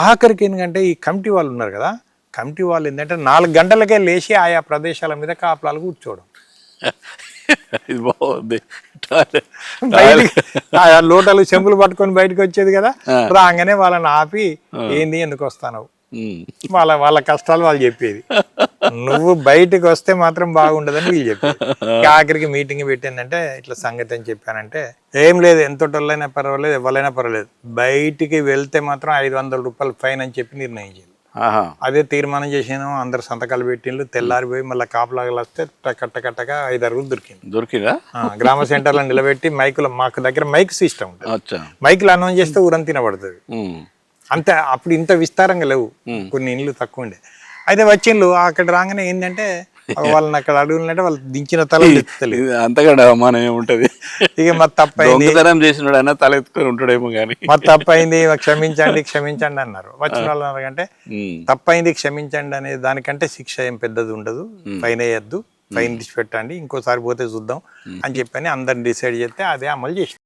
ఆఖరికి ఎందుకంటే ఈ కమిటీ వాళ్ళు ఉన్నారు కదా కమిటీ వాళ్ళు ఏంటంటే నాలుగు గంటలకే లేచి ఆయా ప్రదేశాల మీద కాపలాలు కూర్చోవడం. ఇది బాగుంది. ఆ లోటాలు చెంపులు పట్టుకొని బయటకు వచ్చేది కదా రాగానే వాళ్ళని ఆపి ఏంది ఎందుకు వస్తావు ఉమ్. వాళ్ళ వాళ్ళ కష్టాలు వాళ్ళు చెప్పేది. నువ్వు బయటకు వస్తే మాత్రం బాగుండదని వీళ్ళు చెప్పేది ఇక ఆఖరికి మీటింగ్ పెట్టిందంటే ఇట్లా సంగతి అని చెప్పానంటే ఏం లేదు ఎంత టోళ్ళైనా పర్వాలేదు ఎవరైనా పర్వాలేదు. బయటికి వెళ్తే మాత్రం ఐదు వందల రూపాయలు ఫైన్ అని చెప్పి నిర్ణయించింది ఆహా. అదే తీర్మానం చేసినాం అందరు సంతకాలు పెట్టిండ్రు తెల్లారిపోయి మళ్ళీ కాపలాగలు వస్తే టక ఐదు అరుగులు దొరికింది. దొరికిందా? గ్రామ సెంటర్లో నిలబెట్టి మైకులు మాకు దగ్గర మైక్ సిస్టమ్ ఉంటుంది. మైకులు అనౌన్స్ చేస్తే ఊరంతా తినబడుతుంది. అంత అప్పుడు ఇంత విస్తారంగా లేవు. కొన్ని ఇండ్లు తక్కువ ఉండే. అయితే వచ్చిండ్లు అక్కడ రాగానే ఏంటంటే వాళ్ళని అక్కడ అడుగులంటే వాళ్ళు దించిన తల అంతకంటే అవమానం ఏముంటది? ఇక మా తప్పైంది. చేసినాడు అయినా తల ఎత్తుకొని ఉంటాడేమో కానీ మా తప్పైంది క్షమించండి క్షమించండి అన్నారు. వచ్చిన వాళ్ళు అన్నారంటే ఉమ్. తప్పైంది క్షమించండి అనే దానికంటే శిక్ష ఏం పెద్దది ఉండదు. ఫైన్ వేయద్దు. ఫైన్ తీసి పెట్టండి ఇంకోసారి పోతే చూద్దాం అని చెప్పని అందరిని డిసైడ్ చేస్తే అదే అమలు చేసి